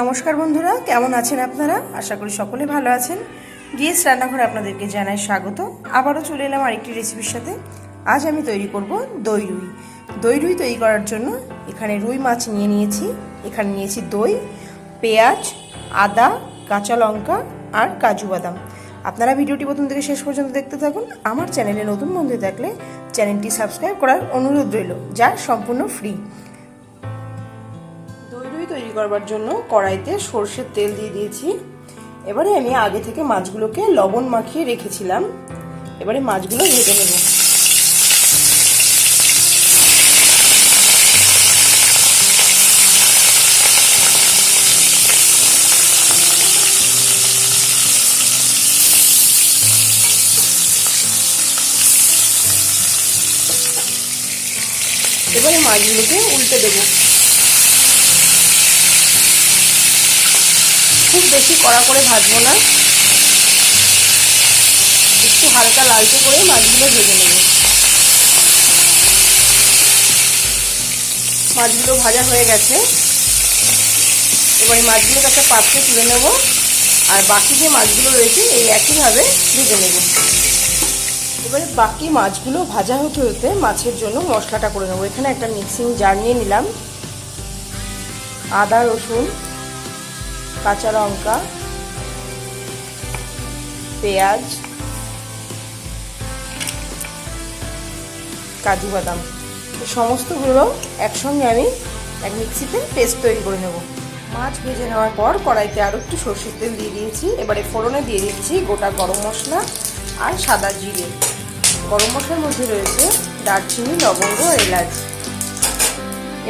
নমস্কার বন্ধুরা, কেমন আছেন আপনারা? আশা করি সকলে ভালো আছেন। ডিএস রান্নাঘরে আপনাদেরকে জানাই স্বাগত। আবারও চলে এলাম আরেকটি রেসিপির সাথে। আজ আমি তৈরি করব দই রুই। দই রুই তৈরি করার জন্য এখানে রুই মাছ নিয়ে নিয়েছি। এখানে নিয়েছি দই, পেঁয়াজ, আদা, কাঁচা লঙ্কা আর কাজু বাদাম। আপনারা ভিডিওটি প্রথম থেকে শেষ পর্যন্ত দেখতে থাকুন। আমার চ্যানেলে নতুন বন্ধু থাকলে চ্যানেলটি সাবস্ক্রাইব করার অনুরোধ রইল, যা সম্পূর্ণ ফ্রি করবার জন্য কড়াইতে সর্ষের তেল দিয়ে দিয়েছি। এবারে আমি আগে থেকে মাছগুলোকে লবণ মাখিয়ে রেখেছিলাম। এবারে মাছগুলো ভেজে নেব। এবারে মাছগুলোকে উল্টে দেবো। খুব বেশি কড়া করে ভাজবো না। একটু হালকা লালচে করে মাছগুলো ভেজে নেব। মাছগুলো ভাজা হয়ে গেছে। এবার এই মাছগুলোকে একটা পাত্রে তুলে নেব। আর বাকি যে মাছগুলো রয়েছে, এই একইভাবে ভেজে নেব। এবারে বাকি মাছগুলো ভাজা হতে হতে মাছের জন্য মশলাটা করে নেব। এখানে একটা মিক্সিং জার নিয়ে নিলাম। আদা, রসুন কাঁচা লঙ্কা, পেঁয়াজ, কাজু বাদাম। সমস্তগুলো একসঙ্গে আমি এক মিক্সিতে পেস্ট তৈরি করে নেব। মাছ ভেজে নেওয়ার পর কড়াইতে আরও একটু সর্ষের তেল দিয়ে দিয়েছি। এবারে ফোড়নে দিয়ে দিচ্ছি গোটা গরম মশলা আর সাদা জিরে। গরম মশলার মধ্যে রয়েছে দারচিনি, লবঙ্গ, এলাচ।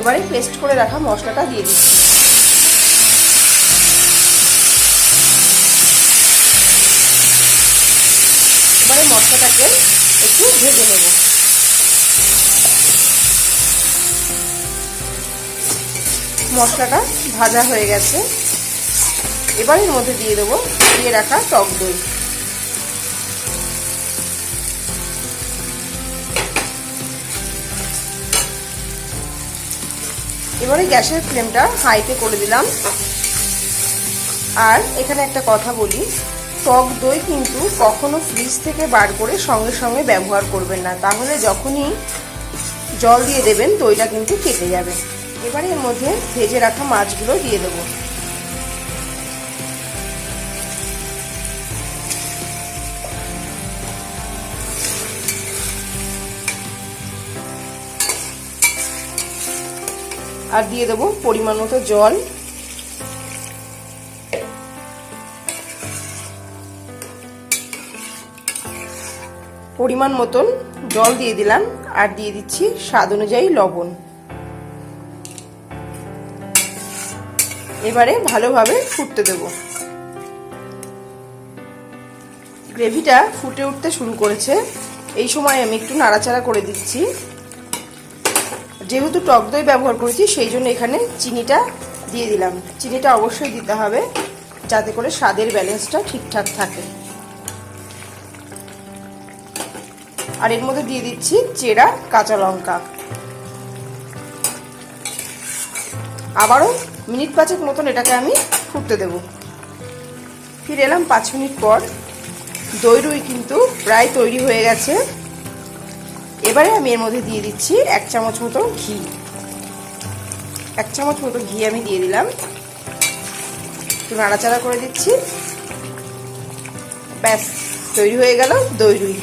এবারে পেস্ট করে রাখা মশলাটা দিয়ে দিচ্ছি। এবারে মশলাটাকে একটু ভেজে নেব। মশলাটা ভাজা হয়ে গেছে। এবার এর মধ্যে দিয়ে দেবো দিয়ে রাখা টক দই। এবারে গ্যাসের ফ্লেমটা হাইতে করে দিলাম। আর এখানে একটা কথা বলি টক দই কিন্তু কখনো ফ্রিজ থেকে বার করে সঙ্গে সঙ্গে ব্যবহার করবেন না। তাহলে যখনই জল দিয়ে দেবেন, দইটা কিন্তু কেটে যাবে। এবারে এর মধ্যে ভেজে রাখা মাছগুলো দিয়ে দেবো। আর দিয়ে দেবো পরিমাণ মতো জল। পরিমাণ মতন জল দিয়ে দিলাম আর দিয়ে দিচ্ছি স্বাদ অনুযায়ী লবণ। এবারে ভালোভাবে ফুটতে দেব। গ্রেভিটা ফুটে উঠতে শুরু করেছে। এই সময় আমি একটু নাড়াচাড়া করে দিচ্ছি। যেহেতু টক দই ব্যবহার করেছি, সেই জন্য এখানে চিনিটা দিয়ে দিলাম। চিনিটা অবশ্যই দিতে হবে যাতে করে স্বাদের ব্যালেন্সটা ঠিকঠাক থাকে। আর এর মধ্যে দিয়ে দিচ্ছি চেরা কাঁচা লঙ্কা। আবারও মিনিট পাঁচেক মতন এটাকে আমি ফুটতে দেব। ফিরে এলাম পাঁচ মিনিট পর। দই রুই কিন্তু প্রায় তৈরি হয়ে গেছে। এবারে আমি এর মধ্যে দিয়ে দিচ্ছি এক চামচ মতো ঘি। এক চামচ মতো ঘি আমি দিয়ে দিলাম। একটু নাড়াচাড়া করে দিচ্ছি। ব্যাস, তৈরি হয়ে গেল দই রুই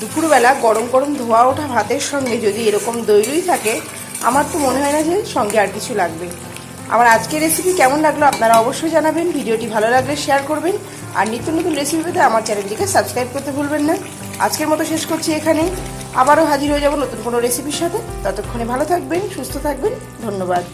দুপুরবেলা গরম গরম ধোয়া ওঠা ভাতের সঙ্গে যদি এরকম দই রুই থাকে, আমার তো মনে হয় না যে সঙ্গে আর কিছু লাগবে। আমার আজকের রেসিপি কেমন লাগল আপনারা অবশ্যই জানাবেন, ভিডিওটি ভালো লাগলে শেয়ার করবেন, আর নিত্য নতুন রেসিপি পেতে আমার চ্যানেলটিকে সাবস্ক্রাইব করতে ভুলবেন না। আজকের মতো শেষ করছি এখানে। আবারও হাজির হয়ে যাব নতুন কোনো রেসিপির সাথে। ততক্ষণে ভালো থাকবেন, সুস্থ থাকবেন, ধন্যবাদ।